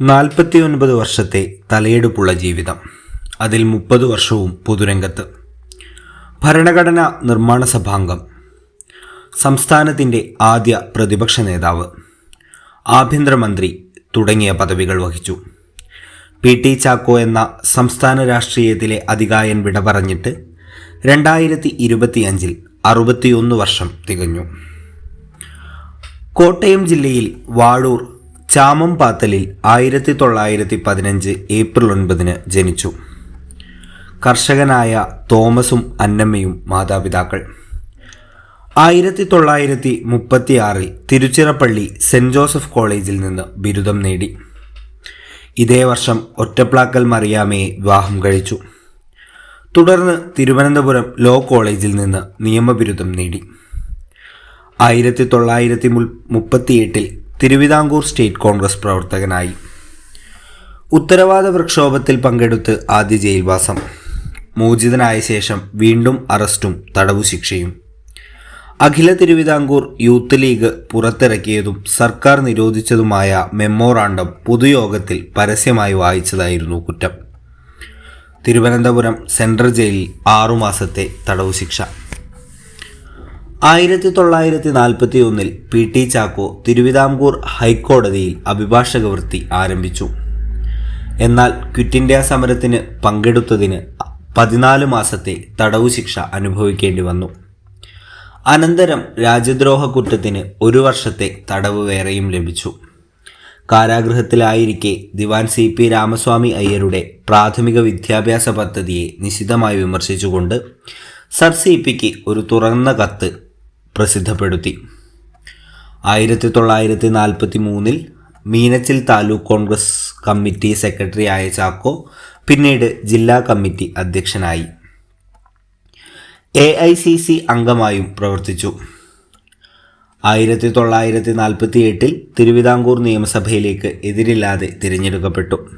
നാൽപ്പത്തിയൊൻപത് വർഷത്തെ തലയെടുപ്പുള്ള ജീവിതം. അതിൽ മുപ്പത് വർഷവും പൊതുരംഗത്ത്. ഭരണഘടന നിർമ്മാണ സഭാംഗം. സംസ്ഥാനത്തിന്റെ ആദ്യ പ്രതിപക്ഷ നേതാവ്. ആഭ്യന്തരമന്ത്രി തുടങ്ങിയ പദവികൾ വഹിച്ചു. പി ടി ചാക്കോ എന്ന സംസ്ഥാന രാഷ്ട്രീയത്തിലെ അധികായൻ വിട പറഞ്ഞിട്ട് രണ്ടായിരത്തി ഇരുപത്തിയഞ്ചിൽ അറുപത്തിയൊന്ന് വർഷം തികഞ്ഞു. കോട്ടയം ജില്ലയിൽ വാഴൂർ ചാമം പാത്തലിൽ ആയിരത്തി തൊള്ളായിരത്തി പതിനഞ്ച് ഏപ്രിൽ ഒൻപതിന് ജനിച്ചു. കർഷകനായ തോമസും അന്നമ്മയും മാതാപിതാക്കൾ. ആയിരത്തി തൊള്ളായിരത്തി മുപ്പത്തിയാറിൽ തിരുച്ചിറപ്പള്ളി സെന്റ് ജോസഫ് കോളേജിൽ നിന്ന് ബിരുദം നേടി. ഇതേ വർഷം ഒറ്റപ്ലാക്കൽ മറിയാമയെ വിവാഹം കഴിച്ചു. തുടർന്ന് തിരുവനന്തപുരം ലോ കോളേജിൽ നിന്ന് നിയമബിരുദം നേടി. ആയിരത്തി തൊള്ളായിരത്തി മുപ്പത്തിയെട്ടിൽ തിരുവിതാംകൂർ സ്റ്റേറ്റ് കോൺഗ്രസ് പ്രവർത്തകനായി. ഉത്തരവാദ പ്രക്ഷോഭത്തിൽ പങ്കെടുത്ത് ആദ്യ ജയിൽവാസം. മോചിതനായ ശേഷം വീണ്ടും അറസ്റ്റും തടവു ശിക്ഷയും. അഖില തിരുവിതാംകൂർ യൂത്ത് ലീഗ് പുറത്തിറക്കിയതും സർക്കാർ നിരോധിച്ചതുമായ മെമ്മോറാണ്ടം പൊതുയോഗത്തിൽ പരസ്യമായി വായിച്ചതായിരുന്നു കുറ്റം. തിരുവനന്തപുരം സെൻട്രൽ ജയിലിൽ ആറുമാസത്തെ തടവു ശിക്ഷ. ആയിരത്തി തൊള്ളായിരത്തി നാൽപ്പത്തി ഒന്നിൽ പി ടി ചാക്കോ തിരുവിതാംകൂർ ഹൈക്കോടതിയിൽ അഭിഭാഷക വൃത്തി ആരംഭിച്ചു. എന്നാൽ ക്വിറ്റ് ഇന്ത്യ സമരത്തിന് പങ്കെടുത്തതിന് പതിനാല് മാസത്തെ തടവു ശിക്ഷ അനുഭവിക്കേണ്ടി വന്നു. അനന്തരം രാജ്യദ്രോഹ കുറ്റത്തിന് ഒരു വർഷത്തെ തടവ് വേറെയും ലഭിച്ചു. കാരാഗൃഹത്തിലായിരിക്കെ ദിവാൻ സി പി രാമസ്വാമി അയ്യരുടെ പ്രാഥമിക വിദ്യാഭ്യാസ പദ്ധതിയെ നിശിതമായി വിമർശിച്ചുകൊണ്ട് സർ സി പിക്ക് ഒരു തുറന്ന കത്ത് പ്രസിദ്ധപ്പെടുത്തി. ആയിരത്തി തൊള്ളായിരത്തി നാൽപ്പത്തി മൂന്നിൽ Meenachil taluk congress committee secretary ആയ ചാക്കോ പിന്നീട് ജില്ലാ കമ്മിറ്റി അധ്യക്ഷനായി. എ ഐ സി സി അംഗമായും പ്രവർത്തിച്ചു. ആയിരത്തി തൊള്ളായിരത്തി നാൽപ്പത്തി എട്ടിൽ തിരുവിതാംകൂർ നിയമസഭയിലേക്ക് എതിരില്ലാതെ തിരഞ്ഞെടുക്കപ്പെട്ടു.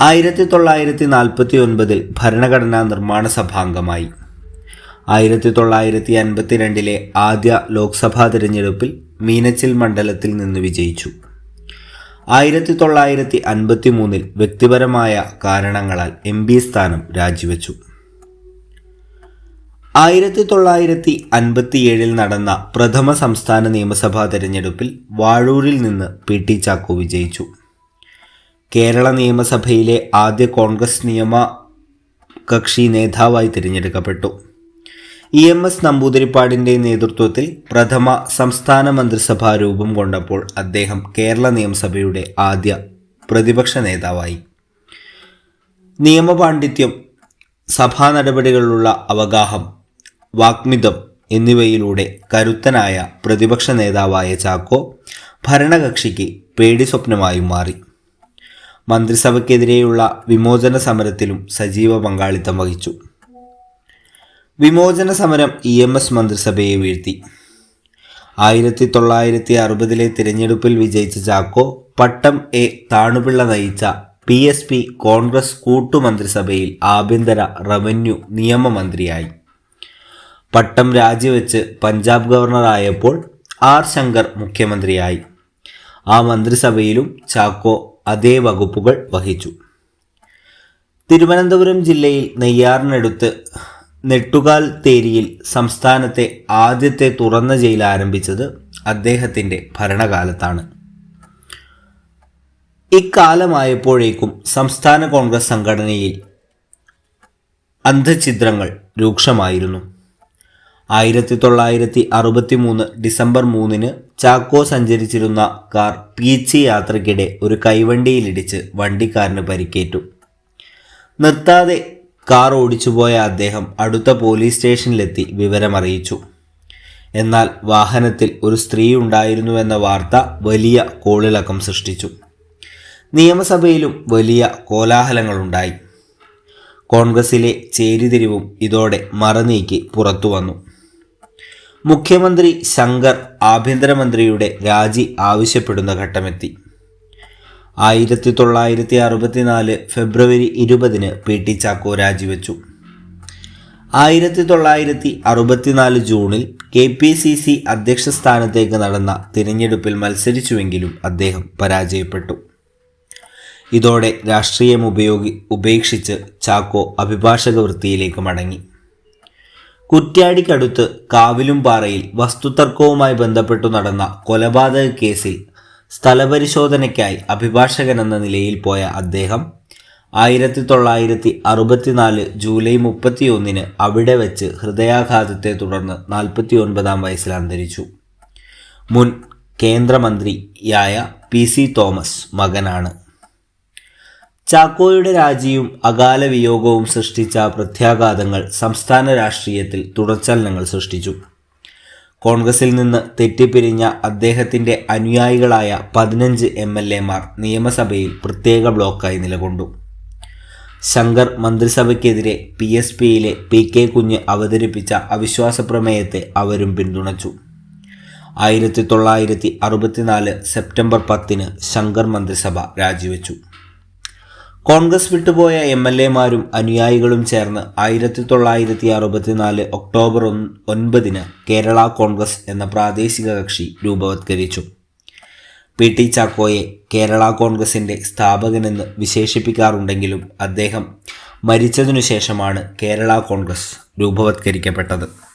ആയിരത്തി തൊള്ളായിരത്തി നാൽപ്പത്തി ഒൻപതിൽ ഭരണഘടനാ നിർമ്മാണ സഭാംഗമായി. ആയിരത്തി തൊള്ളായിരത്തി അൻപത്തിരണ്ടിലെ ആദ്യ ലോക്സഭാ തിരഞ്ഞെടുപ്പിൽ മീനച്ചിൽ മണ്ഡലത്തിൽ നിന്ന് വിജയിച്ചു. ആയിരത്തി തൊള്ളായിരത്തി അൻപത്തി മൂന്നിൽ വ്യക്തിപരമായ കാരണങ്ങളാൽ എം പി സ്ഥാനം രാജിവെച്ചു. ആയിരത്തി തൊള്ളായിരത്തി അൻപത്തിയേഴിൽ നടന്ന പ്രഥമ സംസ്ഥാന നിയമസഭാ തിരഞ്ഞെടുപ്പിൽ വാഴൂരിൽ നിന്ന് പി ടി ചാക്കോ വിജയിച്ചു. കേരള നിയമസഭയിലെ ആദ്യ കോൺഗ്രസ് നിയമ കക്ഷി നേതാവായി തിരഞ്ഞെടുക്കപ്പെട്ടു. ഇ എം എസ് നമ്പൂതിരിപ്പാടിന്റെ നേതൃത്വത്തിൽ പ്രഥമ സംസ്ഥാന മന്ത്രിസഭ രൂപം കൊണ്ടപ്പോൾ അദ്ദേഹം കേരള നിയമസഭയുടെ ആദ്യ പ്രതിപക്ഷ നേതാവായി. നിയമപാണ്ഡിത്യം സഭാ നടപടികളിലുള്ള അവഗാഹം വാഗ്മിതം എന്നിവയിലൂടെ കരുത്തനായ പ്രതിപക്ഷ നേതാവായ ചാക്കോ ഭരണകക്ഷിക്ക് പേടി സ്വപ്നമായും മാറി. മന്ത്രിസഭയ്ക്കെതിരെയുള്ള വിമോചന സമരത്തിലും സജീവ പങ്കാളിത്തം വഹിച്ചു. വിമോചന സമരം ഇ എം എസ് മന്ത്രിസഭയെ വീഴ്ത്തി. ആയിരത്തി തൊള്ളായിരത്തി അറുപതിലെ തിരഞ്ഞെടുപ്പിൽ വിജയിച്ച ചാക്കോ പട്ടം എ താണുപിള്ള നയിച്ച പി എസ് പി കോൺഗ്രസ് കൂട്ടുമന്ത്രിസഭയിൽ ആഭ്യന്തര റവന്യൂ നിയമമന്ത്രിയായി. പട്ടം രാജിവെച്ച് പഞ്ചാബ് ഗവർണറായപ്പോൾ ആർ ശങ്കർ മുഖ്യമന്ത്രിയായി. ആ മന്ത്രിസഭയിലും ചാക്കോ അതേ വകുപ്പുകൾ വഹിച്ചു. തിരുവനന്തപുരം ജില്ലയിൽ നെയ്യാറിനടുത്ത് നെട്ടുകാൽ തേരിയിൽ സംസ്ഥാനത്തെ ആദ്യത്തെ തുറന്ന ജയിൽ ആരംഭിച്ചത് അദ്ദേഹത്തിന്റെ ഭരണകാലത്താണ്. ഇക്കാലമായപ്പോഴേക്കും സംസ്ഥാന കോൺഗ്രസ് സംഘടനയിൽ അന്ധഛിദ്രങ്ങൾ രൂക്ഷമായിരുന്നു. ആയിരത്തി തൊള്ളായിരത്തി അറുപത്തി മൂന്ന് ഡിസംബർ മൂന്നിന് ചാക്കോ സഞ്ചരിച്ചിരുന്ന കാർ പീച്ചി യാത്രയ്ക്കിടെ ഒരു കൈവണ്ടിയിലിടിച്ച് വണ്ടിക്കാരന് പരിക്കേറ്റു. നിർത്താതെ കാർ ഓടിച്ചുപോയ അദ്ദേഹം അടുത്ത പോലീസ് സ്റ്റേഷനിലെത്തി വിവരമറിയിച്ചു. എന്നാൽ വാഹനത്തിൽ ഒരു സ്ത്രീ ഉണ്ടായിരുന്നുവെന്ന വാർത്ത വലിയ കോളിളക്കം സൃഷ്ടിച്ചു. നിയമസഭയിലും വലിയ കോലാഹലങ്ങളുണ്ടായി. കോൺഗ്രസിലെ ചേരിതിരിവും ഇതോടെ മറനീക്കി പുറത്തു വന്നു. മുഖ്യമന്ത്രി ശങ്കർ ആഭ്യന്തരമന്ത്രിയുടെ രാജി ആവശ്യപ്പെടുന്ന ഘട്ടമെത്തി. ആയിരത്തി തൊള്ളായിരത്തി അറുപത്തിനാല് ഫെബ്രുവരി ഇരുപതിന് പി ടി ചാക്കോ രാജിവെച്ചു. ആയിരത്തി തൊള്ളായിരത്തി അറുപത്തിനാല് ജൂണിൽ കെ പി സി സി അധ്യക്ഷ സ്ഥാനത്തേക്ക് നടന്ന തിരഞ്ഞെടുപ്പിൽ മത്സരിച്ചുവെങ്കിലും അദ്ദേഹം പരാജയപ്പെട്ടു. ഇതോടെ രാഷ്ട്രീയം ഉപയോഗി ഉപേക്ഷിച്ച് ചാക്കോ അഭിഭാഷക വൃത്തിയിലേക്ക് മടങ്ങി. കുറ്റ്യാടിക്കടുത്ത് കാവിലുംപാറയിൽ വസ്തുതർക്കവുമായി ബന്ധപ്പെട്ടു നടന്ന കൊലപാതക കേസിൽ സ്ഥലപരിശോധനയ്ക്കായി അഭിഭാഷകൻ എന്ന നിലയിൽ പോയ അദ്ദേഹം ആയിരത്തി തൊള്ളായിരത്തി അറുപത്തിനാല് ജൂലൈ മുപ്പത്തിയൊന്നിന് അവിടെ വെച്ച് ഹൃദയാഘാതത്തെ തുടർന്ന് നാൽപ്പത്തി ഒൻപതാം വയസ്സിൽ അന്തരിച്ചു. മുൻ കേന്ദ്രമന്ത്രിയായ പി സി തോമസ് മകനാണ്. ചാക്കോയുടെ രാജിയും അകാല വിയോഗവും സൃഷ്ടിച്ച പ്രത്യാഘാതങ്ങൾ സംസ്ഥാന രാഷ്ട്രീയത്തിൽ തുടർച്ചലനങ്ങൾ സൃഷ്ടിച്ചു. കോൺഗ്രസിൽ നിന്ന് തെറ്റിപ്പിരിഞ്ഞ അദ്ദേഹത്തിന്റെ അനുയായികളായ പതിനഞ്ച് എം എൽ എമാർ നിയമസഭയിൽ പ്രത്യേക ബ്ലോക്കായി നിലകൊണ്ടു. ശങ്കർ മന്ത്രിസഭയ്ക്കെതിരെ പി എസ് പിയിലെ പി കെ കുഞ്ഞ് അവതരിപ്പിച്ച അവിശ്വാസ പ്രമേയത്തെ അവരും പിന്തുണച്ചു. ആയിരത്തി തൊള്ളായിരത്തി അറുപത്തിനാല് സെപ്റ്റംബർ പത്തിന് ശങ്കർ മന്ത്രിസഭ രാജിവെച്ചു. കോൺഗ്രസ് വിട്ടുപോയ എം എൽ എമാരും അനുയായികളും ചേർന്ന് ആയിരത്തി തൊള്ളായിരത്തി അറുപത്തിനാല് ഒക്ടോബർ ഒൻപതിന് കേരള കോൺഗ്രസ് എന്ന പ്രാദേശിക കക്ഷി രൂപവത്കരിച്ചു. പി ടി ചാക്കോയെ കേരള കോൺഗ്രസിന്റെ സ്ഥാപകനെന്ന് വിശേഷിപ്പിക്കാറുണ്ടെങ്കിലും അദ്ദേഹം മരിച്ചതിനു ശേഷമാണ് കേരള കോൺഗ്രസ് രൂപവത്കരിക്കപ്പെട്ടത്.